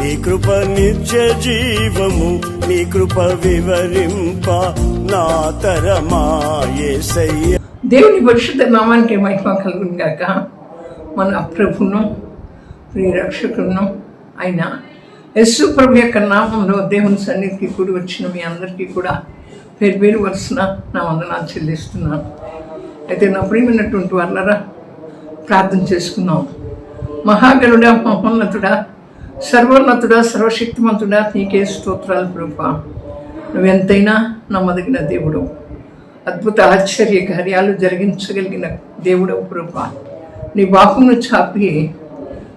నీ కృప నిత్య జీవము నీ కృప వివరింప నా తరమా దేవుని పరిశుద్ధ నామానికి మహిమ కలుగును గాక మన ప్రభును ప్రియరక్షకును ఆయన యస్సు ప్రభు యొక్క నామంలో దేవుని సన్నిధికి కూడి వచ్చిన మీ అందరికీ కూడా పేరు పేరు వరుసన నా వందనాలు చెల్లిస్తున్నాను. అయితే నా ప్రియమైనటువంటి వాళ్ళరా ప్రార్థన చేసుకున్నాం మహాగరుడా మహోన్నతుడా సర్వోన్నతుడా సర్వశక్తిమంతుడా నీకే స్తోత్రాలు ప్రభా. నువ్వెంతైనా నమ్మదగిన దేవుడు అద్భుత ఆశ్చర్య కార్యాలు జరిగించగలిగిన దేవుడవు ప్రభా. నీ బాపును చాపి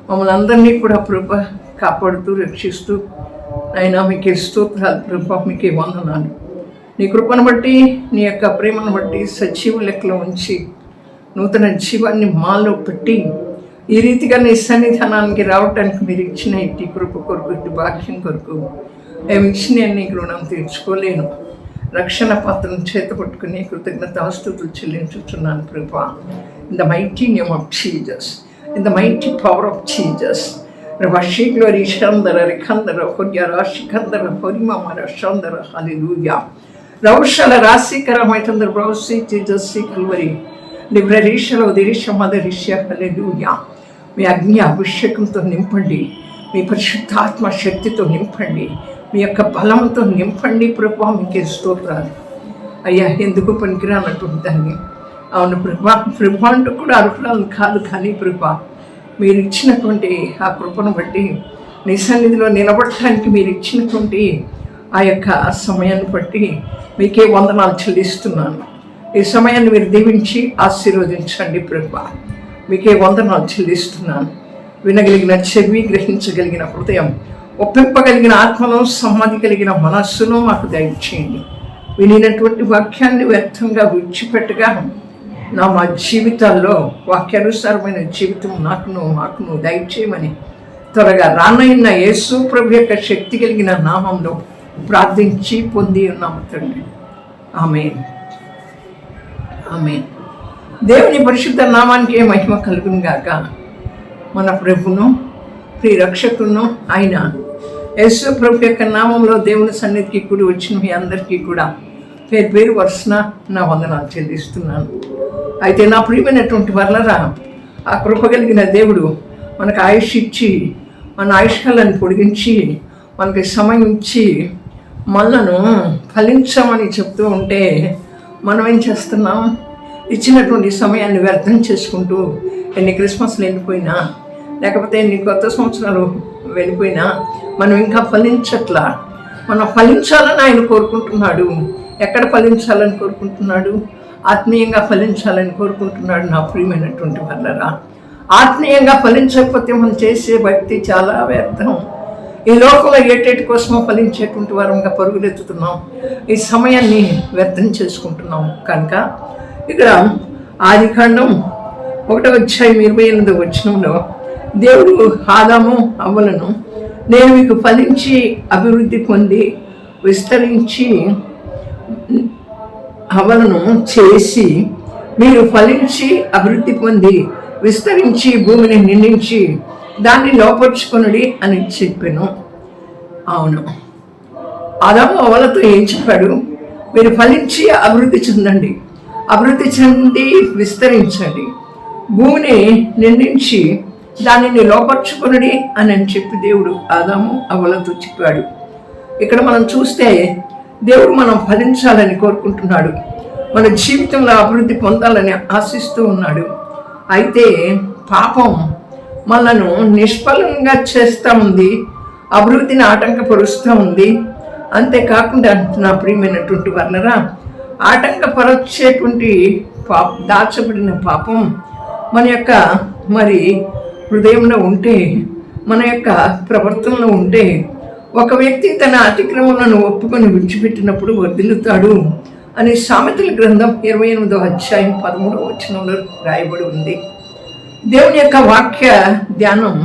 మమ్మల్ని అందరినీ కూడా ప్రభ కాపాడుతూ రక్షిస్తూ ఆయన మీకే స్తోత్రాలు ప్రభా మీకే వందనాలు. నీ కృపను బట్టి నీ యొక్క ప్రేమను బట్టి సజీవు లెక్కలో ఉంచి నూతన జీవాన్ని మాలో పెట్టి ఈ రీతిగా నీ సన్నిధానానికి రావటానికి మీరు ఇచ్చిన ఇట్టి కృప కొరకు ఇట్టి భాగ్యం కొరకు మేము ఇచ్చిన నీకు రుణం తీర్చుకోలేను. రక్షణ పాత్రను చేత పట్టుకుని కృతజ్ఞత ఆస్తుతులు చెల్లించుతున్నాను ప్రభా. In the mighty name of Jesus in the mighty power of Jesus రవశీగ్లో రిషందర రిఖందర హొర్యర శిఖందర హొరిమర షందర హలిలూయా రౌషల రాశికర మైతందర బ్రౌసి చీజస్సి కల్వరి లిబ్రరీషలో దిరిష మదరిష్య హలిలూయా మీ అగ్ని అభిషేకంతో నింపండి. మీ పరిశుద్ధాత్మ శక్తితో నింపండి. మీ యొక్క బలంతో నింపండి ప్రభా మీకే స్తోత్రాలు. అయ్యా ఎందుకు పనికిరానటువంటి దాన్ని అవును ప్రభా ప్రభా అంటూ కూడా అర్హులను కాదు కానీ ప్రభా మీరు ఇచ్చినటువంటి ఆ కృపను బట్టి నీ సన్నిధిలో నిలబడటానికి మీరు ఇచ్చినటువంటి ఆ యొక్క సమయాన్ని బట్టి మీకే వందనాలు చెల్లిస్తున్నాను. ఈ సమయాన్ని మీరు దీవించి ఆశీర్వదించండి ప్రభా మీకే వందనాలు చెల్లిస్తున్నాను. వినగలిగిన చెవి గ్రహించగలిగిన హృదయం ఒప్పింపగలిగిన ఆత్మను సమ్మతి కలిగిన మనస్సును మాకు దయచేయండి. వినినటువంటి వాక్యాన్ని వ్యర్థంగా విడిచిపెట్టగా నా మా జీవితాల్లో వాక్యానుసారమైన జీవితం నాకును మాకును దయచేయమని త్వరగా రానయ్యన్న యేసు ప్రభు యొక్క శక్తి కలిగిన నామంలో ప్రార్థించి పొంది ఉన్నాము తండ్రి. ఆమె ఆమె దేవుని పరిశుద్ధ నామానికి మహిమ కలుగును గాక. మన ప్రభును ప్రియ రక్షకును ఆయన యేసు ప్రభు యొక్క నామంలో దేవుని సన్నిధికి కూడి వచ్చిన మీ అందరికీ కూడా పేరు పేరు వరుసన నా వందనాలు చెల్లిస్తున్నాను. అయితే నా ప్రియమైనటువంటి వర్లరా ఆ కృప కలిగిన దేవుడు మనకు ఆయుష్ ఇచ్చి మన ఆయుష్కాలను పొడిగించి మనకి సమయం ఇచ్చి మనలను ఫలించమని చెప్తూ ఉంటే మనం ఏం చేస్తున్నాం? ఇచ్చినటువంటి సమయాన్ని వ్యర్థం చేసుకుంటూ ఎన్ని క్రిస్మస్లు వెళ్ళిపోయినా లేకపోతే ఎన్ని కొత్త సంవత్సరాలు వెళ్ళిపోయినా మనం ఇంకా ఫలించట్లా? మనం ఫలించాలని ఆయన కోరుకుంటున్నాడు. ఎక్కడ ఫలించాలని కోరుకుంటున్నాడు? ఆత్మీయంగా ఫలించాలని కోరుకుంటున్నాడు నా ప్రియమైనటువంటి వాళ్ళరా ఆత్మీయంగా ఫలించకపోతే మనం చేసే భక్తి చాలా వ్యర్థం. ఈ లోకంలో ఏటేటి కోసమో ఫలించేటువంటి వారంగా పరుగులెత్తుతున్నాం. ఈ సమయాన్ని వ్యర్థం చేసుకుంటున్నాం. కనుక ఇక్కడ ఆదికాండం ఒకటో అధ్యాయం ఇరవై ఎనిమిది వచ్చినంలో దేవుడు ఆదాము అవ్వలను నేను మీకు ఫలించి అభివృద్ధి పొంది విస్తరించి అవలను చేసి మీరు ఫలించి అభివృద్ధి పొంది విస్తరించి భూమిని నిండించి దాన్ని లోపరుచుకొనుడి అని చెప్పాను. అవును. ఆదాము అవలతో ఏం చెప్పాడు? మీరు ఫలించి అభివృద్ధి చెందండి. అభివృద్ధి చెంది విస్తరించండి. భూమిని నిందించి దానిని లోపరుచుకునడి అని అని చెప్పి దేవుడు ఆదాము అవలతో చెప్పాడు. ఇక్కడ మనం చూస్తే దేవుడు మనం ఫలించాలని కోరుకుంటున్నాడు. మన జీవితంలో అభివృద్ధి పొందాలని ఆశిస్తూ ఉన్నాడు. అయితే పాపం మనను నిష్ఫలంగా చేస్తూ ఉంది. అభివృద్ధిని ఆటంకపరుస్తూ ఉంది. అంతేకాకుండా నా ప్రియమైనటువంటి వర్ణరా ఆటంకపరచేటువంటి పాప దాచబడిన పాపం మన యొక్క మరి హృదయంలో ఉంటే మన యొక్క ప్రవర్తనలో ఉంటే ఒక వ్యక్తి తన అతిక్రమణను ఒప్పుకొని విడిచిపెట్టినప్పుడు వర్ధిల్లుతాడు అని సామెతల గ్రంథం ఇరవై ఎనిమిదో అధ్యాయం పదమూడవ వచనంలో రాయబడి ఉంది. దేవుని యొక్క వాక్య ధ్యానం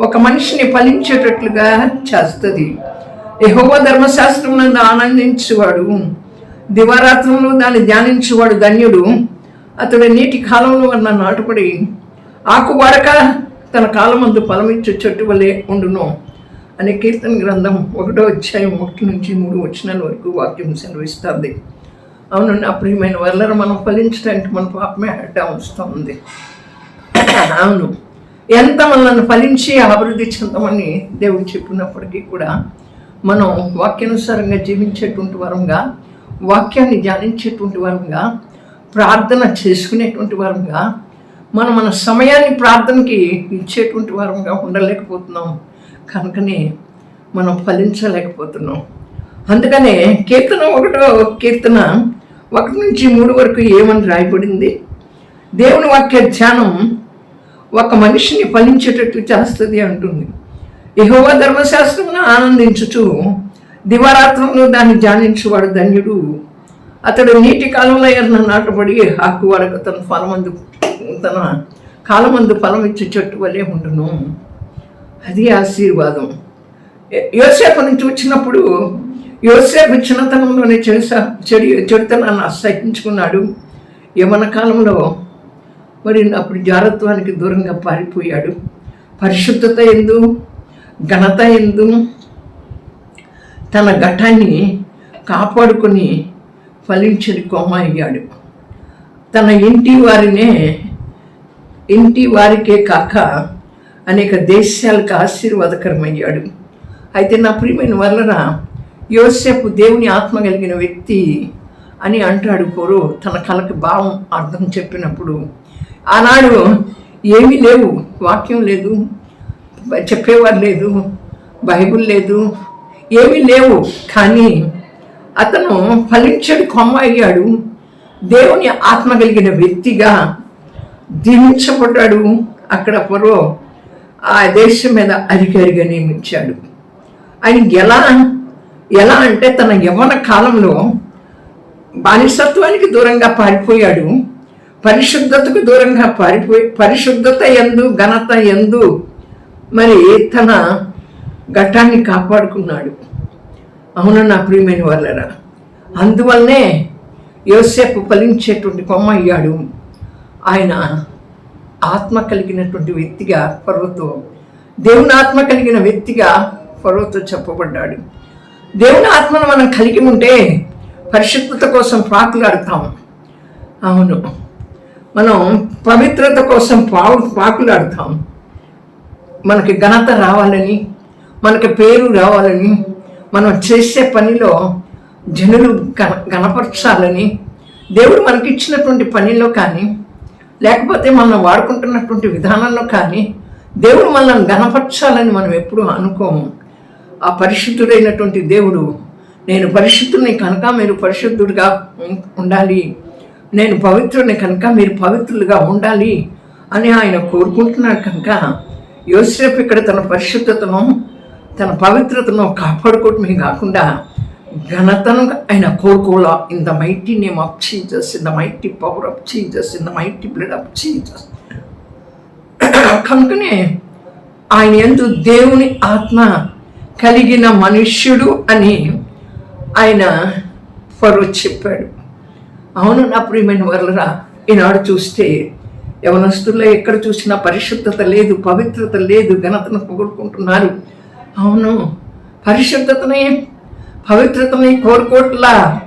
ఒక మనిషిని ఫలించేటట్లుగా చేస్తుంది. యహోవ ధర్మశాస్త్రం నందు ఆనందించేవాడు. దివారాత్రంలో దాన్ని ధ్యానించువాడు ధన్యుడు. అతడు నీటి కాలంలో అన్న నాటుపడి ఆకుబడక తన కాలమందు ఫలమిచ్చు చెట్టు వలె ఉండును అనే కీర్తన గ్రంథం ఒకటో అధ్యాయం ఒకటి నుంచి మూడు వచనాల వరకు వాక్యం సెలవిస్తుంది. అవును నా ప్రియమైన వల్లర మనం ఫలించడానికి మన పాపమే అడ్డా వస్తుంది. అవును ఎంత మనల్ని ఫలించి అభివృద్ధి చెందమని దేవుడు చెప్పినప్పటికీ కూడా మనం వాక్యానుసారంగా జీవించేటువంటి వరంగా వాక్యాన్ని ధ్యానించేటువంటి వరంగా ప్రార్థన చేసుకునేటువంటి వరంగా మనం మన సమయాన్ని ప్రార్థనకి ఇచ్చేటువంటి వరంగా ఉండలేకపోతున్నాం. కనుకనే మనం ఫలించలేకపోతున్నాం. అందుకనే కీర్తన ఒకటో కీర్తన ఒకటి నుంచి మూడు వరకు ఏమని రాయబడింది? దేవుని వాక్య ధ్యానం ఒక మనిషిని ఫలించేటట్టు చేస్తుంది అంటుంది. యహోవ ధర్మశాస్త్రమును ఆనందించుచు దివారాత్రంలో దాన్ని ధ్యానించువాడు ధన్యుడు. అతడు నీటి కాలంలో ఎన్న నాటబడి ఆకు వరకు తన ఫలమందు తన కాలమందు ఫలం ఇచ్చే చెట్టు వలె ఉండును. అది ఆశీర్వాదం. యో- యోసేపుని చూచినప్పుడు యోసేపు చిన్నతనంలోనే చేసా చెడు చెడుతనాన్ని అసహించుకున్నాడు. యమన కాలంలో మరి అప్పుడు జారత్వానికి దూరంగా పారిపోయాడు. పరిశుద్ధత ఎందు ఘనత ఎందు తన ఘటాన్ని కాపాడుకొని ఫలించని కొమ్మ అయ్యాడు తన ఇంటి వారినే ఇంటి వారికే కాక అనేక దేశాలకు ఆశీర్వాదకరమయ్యాడు. అయితే నా ప్రియమైన వలన యోసేపు దేవుని ఆత్మ కలిగిన వ్యక్తి అని అంటాడు కోరు తన కళకి భావం అర్థం చెప్పినప్పుడు. ఆనాడు ఏమీ లేవు వాక్యం లేదు చెప్పేవారు లేదు బైబిల్ లేదు ఏమీ లేవు. కానీ అతను ఫలించడు కొమ్మ అయ్యాడు. దేవుని ఆత్మ కలిగిన వ్యక్తిగా దీవించబడ్డాడు అక్కడ పొరో ఆ దేశం మీద అధికారిగా నియమించాడు. ఆయన ఎలా ఎలా అంటే తన యవన కాలంలో బానిసత్వానికి దూరంగా పారిపోయాడు. పరిశుద్ధతకు దూరంగా పారిపోయి పరిశుద్ధత ఎందు ఘనత ఎందు మరి తన ఘట్టాన్ని కాపాడుకున్నాడు. అవును నా ప్రియమైన వాళ్ళరా అందువల్లనే యోసేపు ఫలించేటువంటి కొమ్మ అయ్యాడు. ఆయన ఆత్మ కలిగినటువంటి వ్యక్తిగా పర్వతో దేవుని ఆత్మ కలిగిన వ్యక్తిగా పర్వతో చెప్పబడ్డాడు. దేవుని ఆత్మను మనం కలిగి ఉంటే పరిశుద్ధత కోసం పాకులాడతాం. అవును మనం పవిత్రత కోసం పావు పాకులాడతాం. మనకి ఘనత రావాలని మనకి పేరు రావాలని మనం చేసే పనిలో జనులు గణ గణపరచాలని దేవుడు మనకి ఇచ్చినటువంటి పనిలో కానీ లేకపోతే మనం వాడుకుంటున్నటువంటి విధానంలో కానీ దేవుడు మనల్ని గణపరచాలని మనం ఎప్పుడూ అనుకోము. ఆ పరిశుద్ధుడైనటువంటి దేవుడు నేను పరిశుద్ధుని కనుక మీరు పరిశుద్ధుడిగా ఉండాలి. నేను పవిత్రుని కనుక మీరు పవిత్రులుగా ఉండాలి అని ఆయన కోరుకుంటున్నాడు కనుక యోసేపు ఇక్కడ తన పరిశుద్ధతను తన పవిత్రతను కాపాడుకోవటమే కాకుండా ఘనతను ఆయన కోరుకోలా in the mighty name of Jesus in the mighty power of Jesus in the mighty blood of Jesus కనుకనే ఆయన ఎందు దేవుని ఆత్మ కలిగిన మనుష్యుడు అని ఆయన ఫరో చెప్పాడు. అవును నా ప్రియమైన వర్లరా ఈనాడు చూస్తే యవనస్తుల్లో ఎక్కడ చూసినా పరిశుద్ధత లేదు పవిత్రత లేదు ఘనతను పొగుడుకుంటున్నారు. అవును. పరిశుద్ధతని పవిత్రతని కోరుకోట్లా.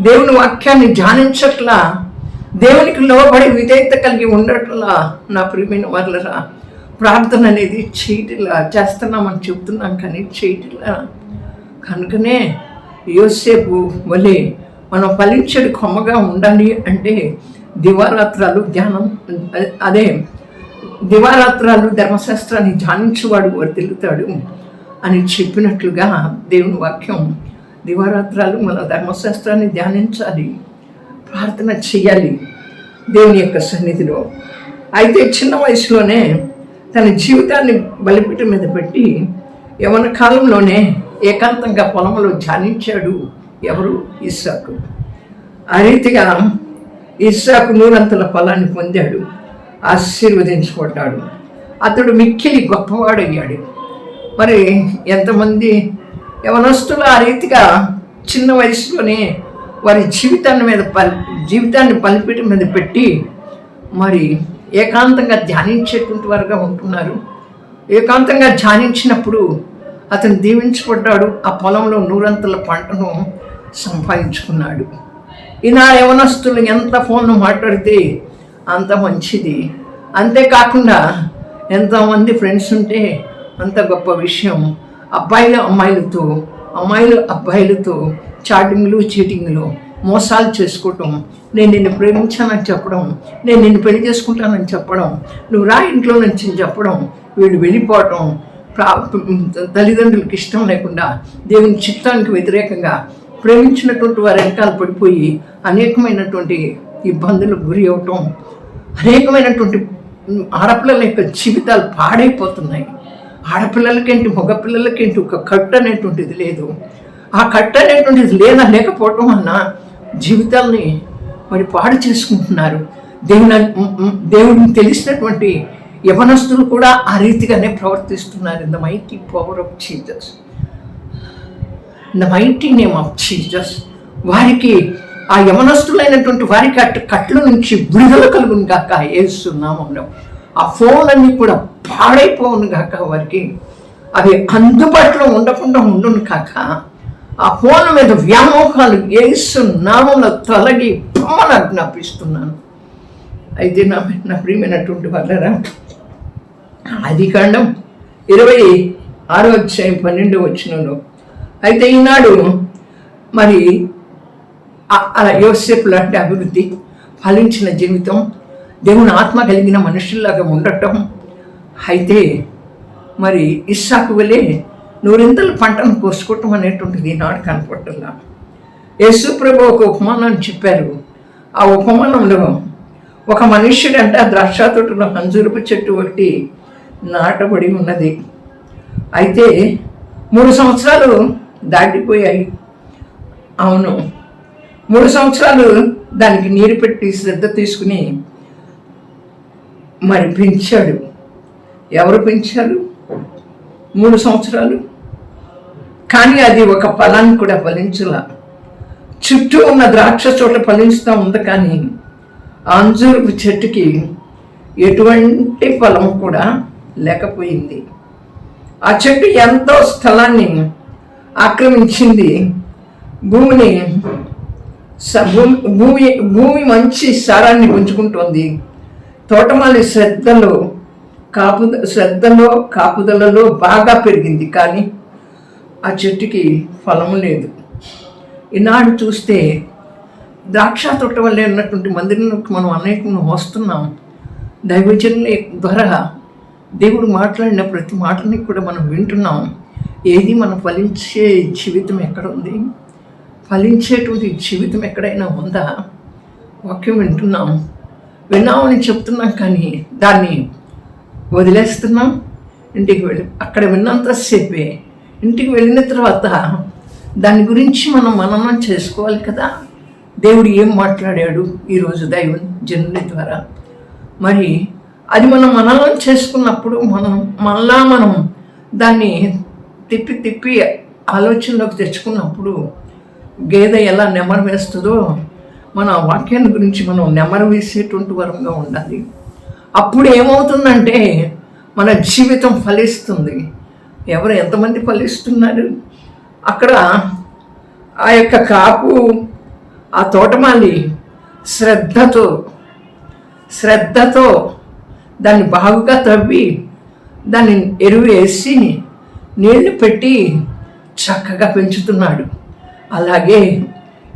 దేవుని వాక్యాన్ని ధ్యానించట్లా. దేవునికి లోబడి విధేయత కలిగి ఉండట్లా నా ప్రియమైన వర్లరా. ప్రార్థన అనేది చేయటిలా చేస్తున్నామని చెప్తున్నాం కానీ చేయటిలా. కనుకనే యోసేపు వలె మనం ఫలించేది కొమ్మగా ఉండాలి అంటే దివారాత్రాలు ధ్యానం అదే దివారాత్రాలు ధర్మశాస్త్రాన్ని ధ్యానించేవాడు వర్తిల్లుతాడు అని చెప్పినట్లుగా దేవుని వాక్యం దివారాత్రాలు మన ధర్మశాస్త్రాన్ని ధ్యానించాలి ప్రార్థన చేయాలి దేవుని యొక్క సన్నిధిలో. అయితే చిన్న వయసులోనే తన జీవితాన్ని బలిపీఠం మీద పెట్టి యవన కాలంలోనే ఏకాంతంగా పొలంలో ధ్యానించాడు ఎవరు? ఇస్సాకు. ఆ రీతిగా ఇస్సాకు నూరంతల ఫలాన్ని పొందాడు ఆశీర్వదించబడ్డాడు. అతడు మిక్కిలి గొప్పవాడయ్యాడు. మరి ఎంతమంది యవనస్తులు ఆ రీతిగా చిన్న వయసులోనే వారి జీవితాన్ని మీద పలి జీవితాన్ని బలిపీఠం మీద పెట్టి మరి ఏకాంతంగా ధ్యానించేటువంటి వారుగా ఉంటున్నారు. ఏకాంతంగా ధ్యానించినప్పుడు అతను దీవించబడ్డాడు. ఆ పొలంలో నూరంతల పంటను సంపాదించుకున్నాడు. ఇలా యవనస్తులు ఎంత ఫోన్ను మాట్లాడితే అంత మంచిది. అంతేకాకుండా ఎంతోమంది ఫ్రెండ్స్ ఉంటే అంత గొప్ప విషయం. అబ్బాయిలు అమ్మాయిలతో అమ్మాయిలు అబ్బాయిలతో చాటింగ్లు చీటింగ్లు మోసాలు చేసుకోవటం నేను నిన్ను ప్రేమించానని చెప్పడం నేను నిన్ను పెళ్ళి చేసుకుంటానని చెప్పడం నువ్వు రా ఇంట్లో నుంచి చెప్పడం వీళ్ళు వెళ్ళిపోవటం ప్రా తల్లిదండ్రులకు ఇష్టం లేకుండా దేవుని చిత్తానికి వ్యతిరేకంగా ప్రేమించినటువంటి వారి వెనకాల పడిపోయి అనేకమైనటువంటి ఇబ్బందులకు గురి అవటం అనేకమైనటువంటి ఆడపిల్లల యొక్క జీవితాలు పాడైపోతున్నాయి. ఆడపిల్లలకేంటి మగపిల్లలకేంటి ఒక కట్ అనేటువంటిది లేదు. ఆ కట్ అనేటువంటిది లేదా లేకపోవటం వలన జీవితాల్ని మరి పాడు చేసుకుంటున్నారు. దేవుని దేవుడిని తెలిసినటువంటి యవనస్తులు కూడా ఆ రీతిగానే ప్రవర్తిస్తున్నారు. In the mighty power of Jesus the mighty name of Jesus వారికి ఆ యమనస్తులైనటువంటి వారికి అటు కట్ల నుంచి విడుదల కలుగును గాక వేస్తున్నామంలో ఆ ఫోన్ కూడా పాడైపోవును కాక వారికి. అవి అందుబాటులో ఉండకుండా ఉండును కాక ఆ ఫోన్ మీద వ్యామోహాలు ఏసు నామంలో తొలగి పొమ్మని జ్ఞాపిస్తున్నాను. అయితే నా నా ప్రియమైనటువంటి వాళ్ళరా అది కాండం ఇరవై ఆరో అధ్యాయం పన్నెండు వచ్చినలో అయితే ఈనాడు మరి అలా యోసేపు లాంటి అభివృద్ధి ఫలించిన జీవితం దేవుని ఆత్మ కలిగిన మనుషుల్లాగా ఉండటం. అయితే మరి ఇస్సాకు వెళ్ళే నూరింతల పంటను కోసుకోవటం అనేటువంటిది ఈనాడు కనపడలా యేసుప్రభు ఒక ఉపమానం చెప్పారు. ఆ ఉపమానంలో ఒక మనుష్యుడంట ద్రాక్ష తోటలో హంజురుపు చెట్టు ఒకటి నాటబడి ఉన్నది. అయితే మూడు సంవత్సరాలు దాటిపోయాయి. అవును. మూడు సంవత్సరాలు దానికి నీరు పెట్టి శ్రద్ధ తీసుకుని మరి పెంచాడు. ఎవరు పెంచారు? మూడు సంవత్సరాలు. కానీ అది ఒక ఫలాన్ని కూడా ఫలించాల. చుట్టూ ఉన్న ద్రాక్ష చోట ఫలించుతూ ఉంది కానీ అంజూరు చెట్టుకి ఎటువంటి ఫలం కూడా లేకపోయింది. ఆ చెట్టు ఎంతో స్థలాన్ని ఆక్రమించింది. భూమిని భూమి భూమి భూమి మంచి సారాన్ని పుంజుకుంటోంది. తోటమాలి శ్రద్ధలో కాపు శ్రద్ధలో కాపుదలలో బాగా పెరిగింది కానీ ఆ చెట్టుకి ఫలము లేదు. ఈనాడు చూస్తే ద్రాక్ష తోట వల్లే ఉన్నటువంటి మందిరంలోకి మనం అనేకం వస్తున్నాం. దైవజనుల ద్వారా దేవుడు మాట్లాడిన ప్రతి మాటని కూడా మనం వింటున్నాం. ఏది మనం ఫలించే జీవితం ఎక్కడ ఉంది? ఫలించేటువంటి జీవితం ఎక్కడైనా ఉందా? వాక్యం వింటున్నాం. విన్నామని చెప్తున్నాం కానీ దాన్ని వదిలేస్తున్నాం. ఇంటికి వెళ్ళి అక్కడ విన్నంతసేపే ఇంటికి వెళ్ళిన తర్వాత దాని గురించి మనం మననం చేసుకోవాలి కదా. దేవుడు ఏం మాట్లాడాడు ఈరోజు దైవం జనుని ద్వారా? మరి అది మనం మననం చేసుకున్నప్పుడు మనం మళ్ళా మనం దాన్ని తిప్పి తిప్పి ఆలోచనలోకి తెచ్చుకున్నప్పుడు గేదె ఎలా నెమరు వేస్తుందో మన వాక్యాన్ని గురించి మనం నెమరు వేసేటువంటి వరంగా ఉండాలి. అప్పుడు ఏమవుతుందంటే మన జీవితం ఫలిస్తుంది. ఎవరు ఎంతమంది ఫలిస్తున్నారు? అక్కడ ఆ యొక్క కాపు ఆ తోటమాలి శ్రద్ధతో శ్రద్ధతో దాన్ని బాగుగా తవ్వి దాన్ని ఎరువు వేసి నీళ్ళు పెట్టి చక్కగా పెంచుతున్నాడు. అలాగే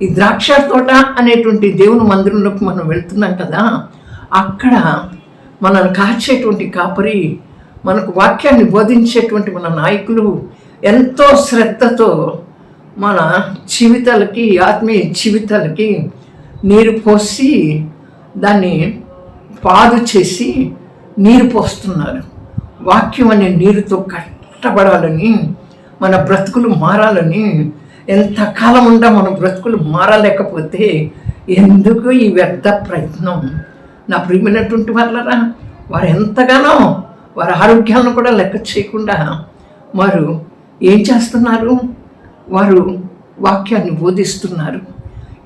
ఈ ద్రాక్ష తోట అనేటువంటి దేవుని మందిరంలోకి మనం వెళ్తున్నాం కదా అక్కడ మనల్ని కాచేటువంటి కాపరి మనకు వాక్యాన్ని బోధించేటువంటి మన నాయకులు ఎంతో శ్రద్ధతో మన జీవితాలకి ఆత్మీయ జీవితాలకి నీరు పోసి దాన్ని పాదు చేసి నీరు పోస్తున్నారు. వాక్యం అనే నీరుతో కట్టబడాలని మన బ్రతుకులు మారాలని ఎంతకాలం ఉండా మన బ్రతుకులు మారలేకపోతే ఎందుకు ఈ వ్యర్థ ప్రయత్నం? నా ప్రియమైనటువంటి వాళ్ళరా వారు ఎంతగానో వారి ఆరోగ్యాలను కూడా లెక్క చేయకుండా వారు ఏం చేస్తున్నారు? వారు వాక్యాన్ని బోధిస్తున్నారు.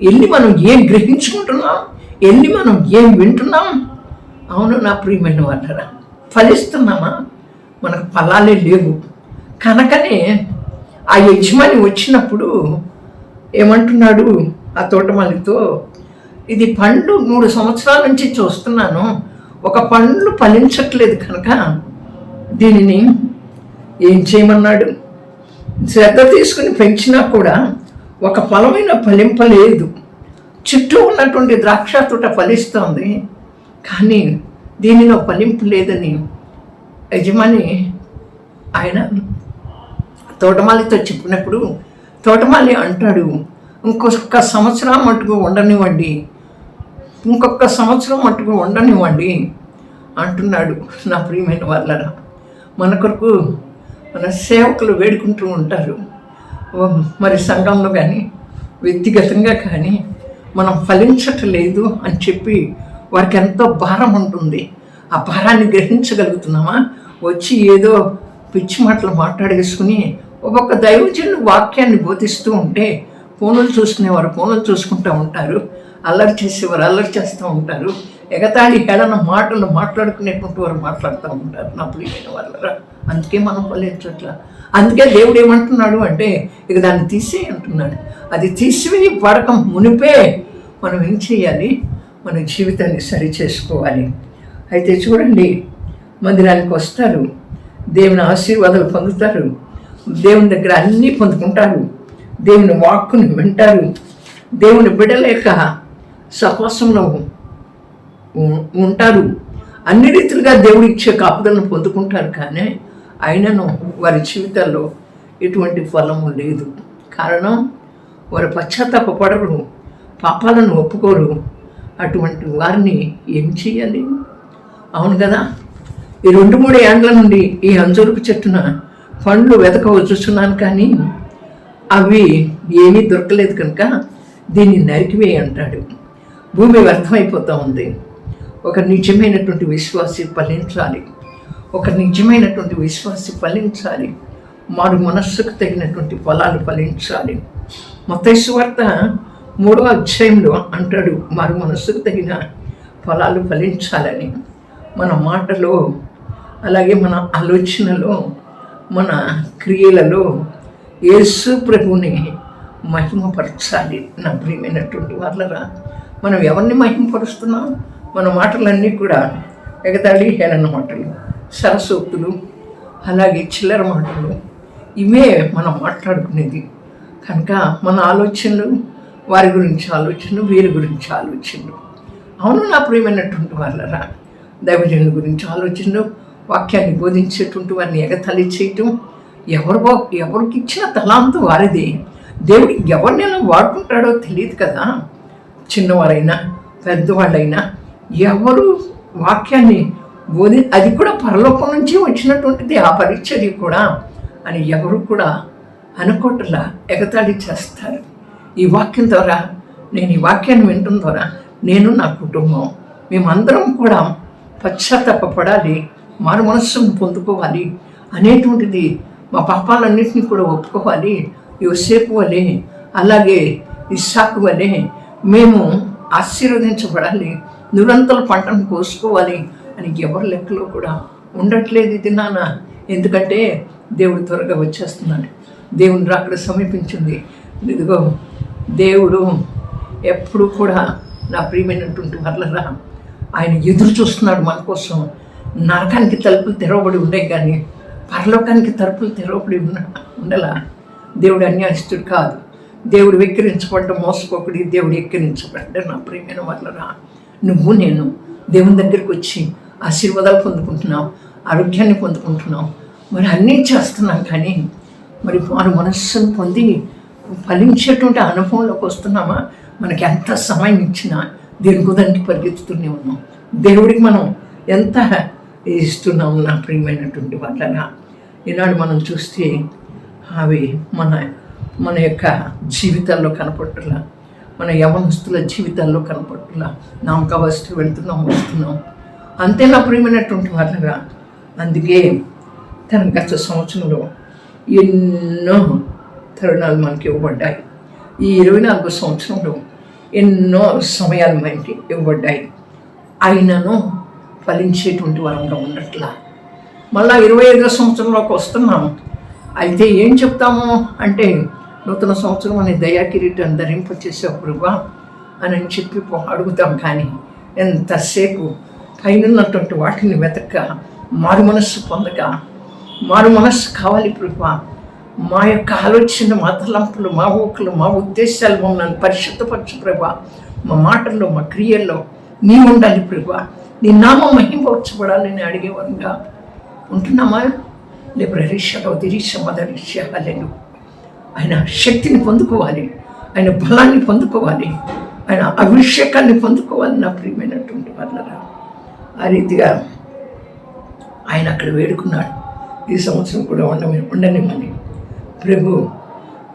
వెళ్ళి మనం ఏం గ్రహించుకుంటున్నాం? ఎల్లి మనం ఏం వింటున్నాం? అవును నా ప్రియమైన వాళ్ళరా ఫలిస్తున్నామా? మనకు ఫలాలే లేవు. కనుకనే ఆ యజమాని వచ్చినప్పుడు ఏమంటున్నాడు ఆ తోటమాలితో ఇది పండ్లు మూడు సంవత్సరాల నుంచి చూస్తున్నాను. ఒక పండ్లు ఫలించట్లేదు కనుక దీనిని ఏం చేయమన్నాడు? శ్రద్ధ తీసుకుని పెంచినా కూడా ఒక ఫలమైన ఫలింపలేదు. చుట్టూ ఉన్నటువంటి ద్రాక్ష తోట ఫలిస్తోంది. కానీ దీనిలో ఫలింపు లేదని యజమాని ఆయన తోటమాలితో చెప్పినప్పుడు తోటమాలి అంటాడు ఇంకొక సంవత్సరం మటుకు ఉండనివ్వండి ఇంకొక సంవత్సరం మటుకు ఉండనివ్వండి అంటున్నాడు నా ప్రియమైన వాళ్ళరా. మన కొరకు మన సేవకులు వేడుకుంటూ ఉంటారు. మరి సంఘంలో కానీ వ్యక్తిగతంగా కానీ మనం ఫలించట్లేదు అని చెప్పి వారికి ఎంతో భారం ఉంటుంది. ఆ భారాన్ని గ్రహించగలుగుతున్నామా? వచ్చి ఏదో పిచ్చి మాటలు మాట్లాడేసుకుని ఒక్కొక్క దైవజనుడు వాక్యాన్ని బోధిస్తూ ఉంటే ఫోనులు చూసుకునేవారు ఫోనులు చూసుకుంటూ ఉంటారు. అల్లరి చేసేవారు అల్లరి చేస్తూ ఉంటారు. ఎగతాళి హేళన మాటలు మాట్లాడుకునేటువంటి వారు మాట్లాడుతూ ఉంటారు నా ప్రియమైన వాళ్ళరా. అందుకే మనం ఫలించట్ల అందుకే దేవుడు ఏమంటున్నాడు అంటే ఇక దాన్ని తీసే అంటున్నాడు. అది తీసివేయి పడకం మునిపే. మనం ఏం చేయాలి? మన జీవితాన్ని సరి చేసుకోవాలి అయితే చూడండి మందిరానికి వస్తారు. దేవుని ఆశీర్వాదాలు పొందుతారు. దేవుని దగ్గర అన్నీ పొందుకుంటారు. దేవుని వాక్కుని వింటారు. దేవుని బిడలేక సహవాసంలో ఉంటారు. అన్ని రీతిలుగా దేవుడు ఇచ్చే కాపుదలను పొందుకుంటారు కానీ అయినను వారి జీవితాల్లో ఎటువంటి ఫలము లేదు. కారణం వారు పశ్చాత్తాపడరు పాపాలను ఒప్పుకోరు. అటువంటి వారిని ఏం చేయాలి? అవును కదా? ఈ రెండు మూడు ఏండ్ల నుండి ఈ అంజూరపు చెట్టున పండ్లు వెతక వచ్చుచున్నాను కానీ అవి ఏమీ దొరకలేదు కనుక దీన్ని నరికివేయి అంటాడు. భూమి వ్యర్థమైపోతూ ఉంది. ఒక నిజమైనటువంటి విశ్వాసి ఫలించాలి. ఒక నిజమైనటువంటి విశ్వాసి ఫలించాలి. మారు మనస్సుకు తగినటువంటి ఫలాలు ఫలించాలి. మతైసు వార్త మూడో అధ్యాయంలో అంటాడు మారు మనస్సుకు తగిన ఫలాలు ఫలించాలని. మన మాటలో అలాగే మన ఆలోచనలో మన క్రియలలో యేసు ప్రభుని మహిమపరచాలి నా ప్రియమైనటువంటి వాళ్ళరా మనం ఎవరిని మహిమపరుస్తున్నాం? మన మాటలన్నీ కూడా ఎగతాళి హేళన మాటలు సరసోక్తులు అలాగే చిల్లర మాటలు ఇవే మనం మాట్లాడుకునేది. కనుక మన ఆలోచనలు వారి గురించి ఆలోచనలు వీరి గురించి ఆలోచనలు. అవును నా ప్రియమైనటువంటి వాళ్ళరా దైవజనుల గురించి ఆలోచనలు వాక్యాన్ని బోధించేటువంటి వారిని ఎగతలి చేయటం ఎవరు ఎవరికి ఇచ్చిన తలాంతం వారిది. దేవుడు ఎవరిని ఎలా వాడుకుంటాడో తెలియదు కదా. చిన్నవారైనా పెద్దవాళ్ళైనా ఎవరు వాక్యాన్ని బోధి అది కూడా పరలోకం నుంచి వచ్చినటువంటిది ఆ పరిచర్య కూడా అని ఎవరు కూడా అనుకోటలా ఎగతాళి చేస్తారు. ఈ వాక్యం ద్వారా నేను ఈ వాక్యాన్ని వినటం ద్వారా నేను నా కుటుంబం మేమందరం కూడా పశ్చాత్తాపడాలి మారు మనస్సును పొందుకోవాలి అనేటువంటిది మా పాపాలన్నింటినీ కూడా ఒప్పుకోవాలి. యోసేపు వలె అలాగే ఇస్సాకు వలె మేము ఆశీర్వదించబడాలి. నిరంతర పంటను కోసుకోవాలి అని ఎవరి లెక్కలో కూడా ఉండట్లేదు ఇది నాన్న. ఎందుకంటే దేవుడు త్వరగా వచ్చేస్తున్నాడు. దేవుని రాకడ సమీపించింది. ఇదిగో దేవుడు ఎప్పుడు కూడా నా ప్రియమైనటువంటి వర్లరా ఆయన ఎదురు చూస్తున్నాడు మన కోసం. నరకానికి తలుపులు తెరవబడి ఉండే కానీ పరలోకానికి తలుపులు తెరవబడి ఉన్న ఉండలా. దేవుడు అన్యాయస్తుడు కాదు. దేవుడు వెక్కిరించబడ్డ మోసపోకుడి దేవుడు ఎక్కిరించబడ్డ నా ప్రియమైన వాళ్ళరా. నువ్వు నేను దేవుని దగ్గరికి వచ్చి ఆశీర్వాదాలు పొందుకుంటున్నాం ఆరోగ్యాన్ని పొందుకుంటున్నాం. మరి అన్నీ చేస్తున్నాం కానీ మరి వారి మనస్సును పొంది ఫలించేటువంటి అనుభవంలోకి వస్తున్నామా? మనకి ఎంత సమయం ఇచ్చినా దేని దానికి పరిగెత్తుతూనే ఉన్నాం. దేవుడికి మనం ఎంత ఇస్తున్నాం నా ప్రియమైనటువంటి వాళ్ళగా ఈనాడు మనం చూస్తే అవి మన మన యొక్క జీవితాల్లో కనపట్టులా మన యవనస్తుల జీవితాల్లో కనపట్టులా నామక వస్తూ వెళ్తున్నాం వస్తున్నాం. అంతే నా ప్రియమైనటువంటి వాళ్ళగా అందుకే తన గత సంవత్సరంలో ఎన్నో తరుణాలు మనకి ఇవ్వబడ్డాయి. ఈ ఇరవై నాలుగో సంవత్సరంలో ఎన్నో సమయాలు మనకి ఇవ్వబడ్డాయి. అయినను ఫలించేటువంటి వరంగా ఉండట్లా. మళ్ళా ఇరవై ఐదో సంవత్సరంలోకి వస్తున్నాం. అయితే ఏం చెప్తాము అంటే నూతన సంవత్సరం అనే దయా కిరీటం ధరింపచేసే ప్రభా అని అని చెప్పి అడుగుతాం కానీ ఎంతసేపు పైనన్నటువంటి వాటిని వెతక మారు మనస్సు పొందక మారు మనస్సు కావాలి ప్రభా. మా యొక్క ఆలోచన మా తలంపులు మా ఊకలు మా ఉద్దేశాలు మమ్మల్ని పరిశుద్ధపరచు ప్రభా. మా మాటల్లో మా క్రియల్లో నీ ఉండాలి ప్రభా. నీ నామం మహింపరచబడాలని అడిగేవారుగా. ఉంటున్నామా? లేబ్రరీషలో దిరీష మదరీష హలెలు ఆయన శక్తిని పొందుకోవాలి. ఆయన బలాన్ని పొందుకోవాలి. ఆయన అభిషేకాన్ని పొందుకోవాలి నా ప్రియమైనటువంటి వాళ్ళరా ఆ రీతిగా ఆయన అక్కడ వేడుకున్నాడు. ఈ సంవత్సరం కూడా ఉండమని ఉండనిమ్మని ప్రభు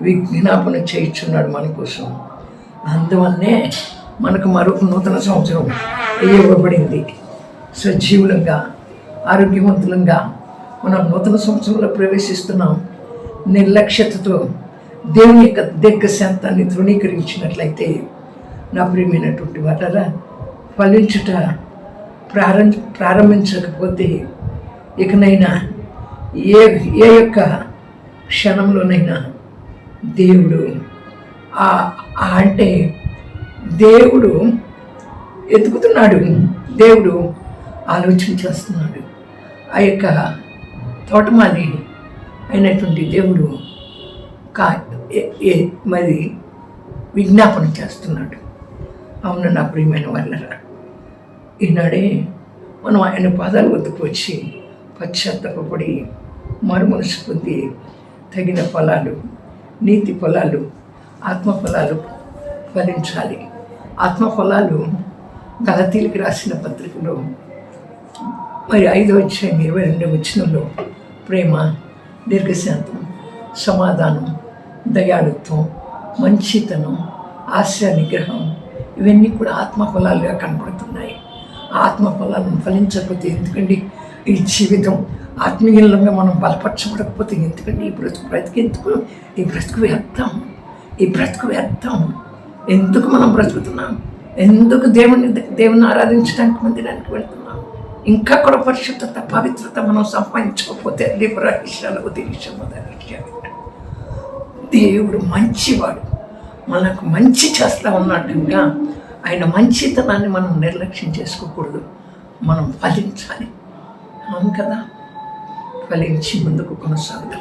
విజ్ఞాపన చేయించున్నాడు మన కోసం. అందువల్లనే మనకు మరొక నూతన సంవత్సరం ఇవ్వబడింది. సజీవులంగా ఆరోగ్యవంతులంగా మనం నూతన సంవత్సరంలో ప్రవేశిస్తున్నాం. నిర్లక్ష్యతతో దేవుని యొక్క దీర్ఘశాంతాన్ని తృణీకరించినట్లయితే నా ప్రియమైనటువంటి వాళ్ళ ఫలించుట ప్రారం ప్రారంభించకపోతే ఇకనైనా ఏ ఏ యొక్క క్షణంలోనైనా దేవుడు ఆ ఆ అంటే దేవుడు ఎతుకుతున్నాడు దేవుడు ఆలోచన చేస్తున్నాడు. ఆ యొక్క తోటమాలి అయినటువంటి దేవుడు కా ఏ- ఏ- మరి విజ్ఞాపన చేస్తున్నాడు. అవును నా ప్రియమైన వాళ్ళరా ఈనాడే మనం ఆయన పాదాల వద్దకు వచ్చి పశ్చాత్తాపడి మరుమనసు పొంది తగిన ఫలాలు నీతి ఫలాలు ఆత్మ ఫలాలు ఫలించాలి. ఆత్మ ఫలాలు గలతీలకు రాసిన పత్రికలో మరి ఐదో అధ్యాయం ఇరవై రెండవ వచనంలో ప్రేమ దీర్ఘశాంతం సమాధానం దయాళుత్వం మంచితనం ఆశా నిగ్రహం ఇవన్నీ కూడా ఆత్మఫలాలుగా కనపడుతున్నాయి ఆత్మఫలాలను ఆత్మ ఫలించకపోతే ఎందుకండి? ఈ జీవితం ఆత్మీయంగా మనం బలపరచబడకపోతే ఎందుకండి? ఈ బ్రతుకు బ్రతికెందుకు? ఈ బ్రతుకు వ్యర్థం. ఈ బ్రతుకు వ్యర్థం. ఎందుకు మనం బ్రతుకుతున్నాం? ఎందుకు దేవుని దేవుని ఆరాధించడానికి మందిరానికి వెళ్తున్నాం? ఇంకా కూడా పరిశుద్ధత పవిత్రత మనం సంపాదించకపోతే లిబరహిషాలు దేవుడు మంచివాడు. మనకు మంచి చేస్తూ ఉన్నట్టుగా ఆయన మంచితనాన్ని మనం నిర్లక్ష్యం చేసుకోకూడదు. మనం ఫలించాలి. అవును కదా? ఫలించి ముందుకు కొనసాగుదాం.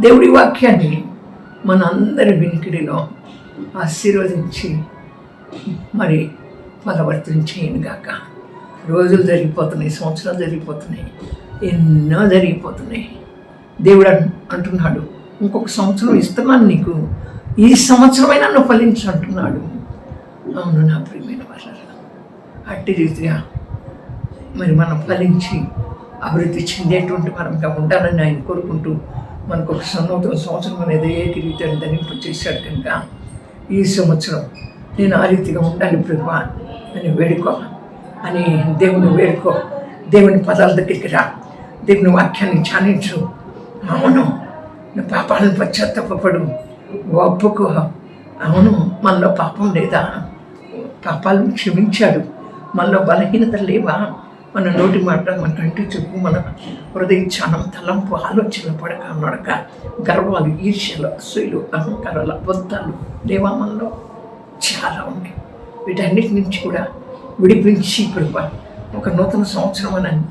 దేవుడి వాక్యాన్ని మన అందరి వినికిడిలో ఆశీర్వదించి మరి ఫలవర్తం గాక. రోజులు జరిగిపోతున్నాయి సంవత్సరాలు జరిగిపోతున్నాయి ఎన్నో జరిగిపోతున్నాయి. దేవుడు అంటున్నాడు ఇంకొక సంవత్సరం ఇస్తున్నాను నీకు ఈ సంవత్సరమైనా నువ్వు ఫలించు అంటున్నాడు. అవును నా ప్రియమైన వాళ్ళ అట్టి రీతిగా మరి మనం ఫలించి అభివృద్ధి చెందేటువంటి మనంగా ఉండాలని ఆయన కోరుకుంటూ మనకు ఒక సన్నూతన సంవత్సరం అనేది ఏ కిరీటాన్ని ధరింపు చేశాడు కనుక ఈ సంవత్సరం నేను ఆ రీతిగా ఉండాలి ప్రభా అని వేడుకో అని దేవుని వేడుకో. దేవుని పదాల దగ్గరికి రా. దేవుని వాక్యాన్ని ధ్యానించు. అవును నా పాపాలను పశ్చాత్తాపడు ఒప్పుకో అవును మనలో పాపం లేదా? పాపాలను క్షమించాడు. మనలో బలహీనత లేవా? మన నోటి మాట మన కంటి చూపు మన హృదయ తలంపు ఆలోచన పడక నడక గర్వాలు ఈర్ష్యలు అసూయలు అహంకారాలు అబద్ధాలు దేవామంలో చాలా ఉన్నాయి. వీటన్నిటి నుంచి కూడా విడిపించి కృప ఒక నూతన సంవత్సరం అని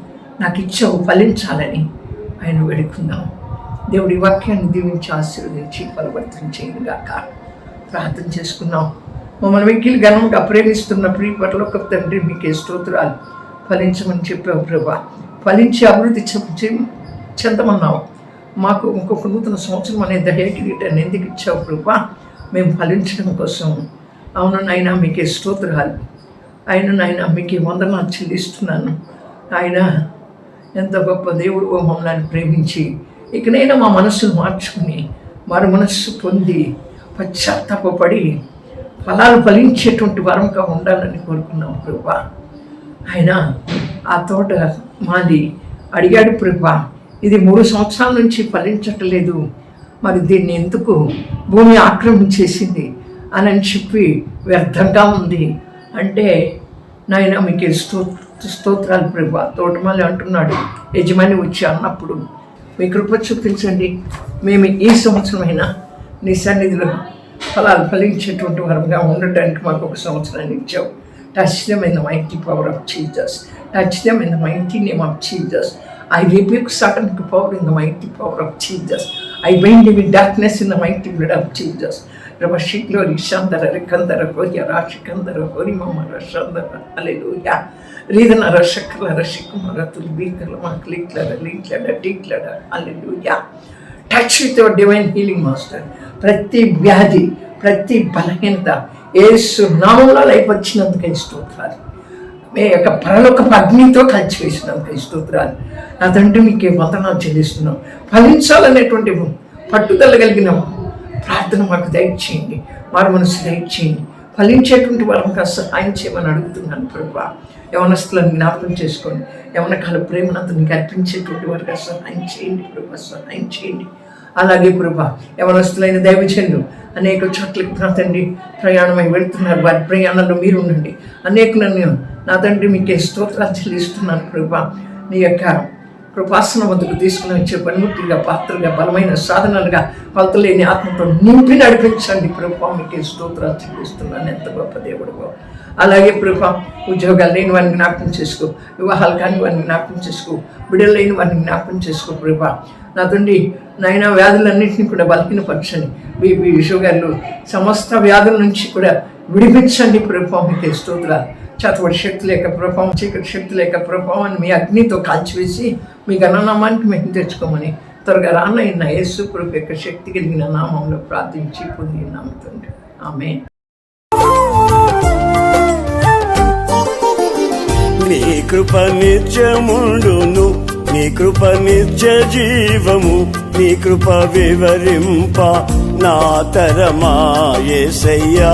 నాకు ఇచ్చావు ఫలించాలని ఆయన వేడుకుందాం. దేవుడి వాక్యాన్ని దీవించి ఆశీర్వదించి బలవర్తం చేయనుగాక ప్రార్థన చేసుకున్నాం మమ్మల్ని వెక్కిలి ఘనంగా ప్రేమిస్తున్న ప్రియ ఒక తండ్రి మీకే స్తోత్రాలు. ఫలించమని చెప్పావు ప్రభా. ఫలించి అభివృద్ధి చెందమన్నావు. మాకు ఇంకొక నూతన సంవత్సరం అనే దయ కిరీటాన్ని ఎందుకు ఇచ్చావు ప్రభా? మేము ఫలించడం కోసం. అవును నాయన మీకే స్తోత్రాలు. ఆయన నాయన మీకే వందనాలు చెల్లిస్తున్నాను. ఆయన ఎంత గొప్ప దేవుడు మమ్మల్ని ప్రేమించి ఇకనైనా మా మనస్సును మార్చుకుని మరు మనస్సు పొంది పశ్చాత్తాపడి ఫలాలు ఫలించేటువంటి వరంగా ఉండాలని కోరుకున్నాం ప్రభా. ఆయన ఆ తోట మాది. అడిగాడు ప్రభా ఇది మూడు సంవత్సరాల నుంచి ఫలించట్లేదు. మరి దీన్ని ఎందుకు భూమి ఆక్రమించేసింది అని అని చెప్పి వ్యర్థంగా ఉంది. అంటే నాయన మీకు స్తో స్తోత్రాలు ప్రభా తోటమాలి అంటున్నాడు. యజమాని వచ్చి అన్నప్పుడు మీ కృప చూపించండి. మేము ఈ సంవత్సరమైనా నీ సన్నిధిలో ఫలాలు ఫలించేటువంటి వరంగా ఉండటానికి మాకు ఒక సంవత్సరాన్ని ఇచ్చావు. Touch them in the mighty power of Jesus touch them in the mighty name of Jesus I rebuke Satan power in the mighty power of Jesus I bind with darkness in the mighty blood of Jesus రవశిక్లో రిషందర రికందర హోర్య రాశికందర హోరి మమ్మ రషందర alleluia రీదన రషకల రషికుమర తుల్బీకల మక్లిక్లడ లీక్లడ టీక్లడ alleluia touch with your divine healing master ప్రతి వ్యాధి ప్రతి బలహీనత ఏసు నామంలో లైఫ్ వచ్చినందుకే స్తోత్రాలు. మీ యొక్క పరలోక అగ్నితో కలిసి వేసినందుకే స్తోత్రాలు. నా తండ్రి మీకే వందనాలు చెల్లిస్తున్నాం. ఫలించాలనేటువంటి పట్టుదల కలిగిన ప్రార్థన మాకు దయచేయండి. మారు మనసు దయచేయండి. ఫలించేటువంటి వాళ్ళకి సహాయం చేయమని అడుగుతున్నాను ప్రభా. యవనస్తులను జ్ఞాపకం చేసుకోండి. యవన కాల ప్రేమనంత నీకు అర్పించేటువంటి వారికి సహాయం చేయండి ప్రభా. సహాయం చేయండి. అలాగే కృప. యవనస్తులైన దైవజనులు అనేక చోట్లకి నా తండ్రి ప్రయాణమై వెళ్తున్నారు. వారి ప్రయాణంలో మీరు ఉండండి. అనేకులను నా తండ్రి మీకే స్తోత్రాలు చెల్లిస్తున్నాను ప్రభా నీ యొక్క కృపాసనం వద్దకు తీసుకుని వచ్చే పనిముట్టిగా పాత్రగా బలమైన సాధనాలుగా కొలతలేని ఆత్మతో నింపి నడిపించండి. ప్రభా మీకు స్తోత్రాలు చెల్లిస్తున్నాను. ఎంత గొప్ప దేవుడు అలాగే ప్రభా ఉద్యోగాలు లేని వారిని జ్ఞాపకం చేసుకో. వివాహాలు కాని వారిని జ్ఞాపకం చేసుకో. బిడ్డలు లేని వారిని జ్ఞాపకం చేసుకో ప్రభా నా తండ్రి నాయన వ్యాధులన్నింటినీ కూడా బలహీనపరచండి. బీపీ షుగర్లు సమస్త వ్యాధుల నుంచి కూడా విడిపించండి ప్రభావం మీకు స్తోత్రాలు. చతవడి శక్తి లేక ప్రభావం చీకటి శక్తి లేక ప్రభావాన్ని మీ అగ్నితో కాల్చివేసి మీ గణనామానికి మేము తెచ్చుకోమని త్వరగా రానైన యేసు ప్రభు యొక్క శక్తి కలిగిన నామంలో ప్రార్థించి పొంది నమ్ముతుంది ఆమె నీ కృప నిత్యముండును నీ కృప నిత్య జీవము నీ కృప వివరింప నా తరమా ఏసయ్యా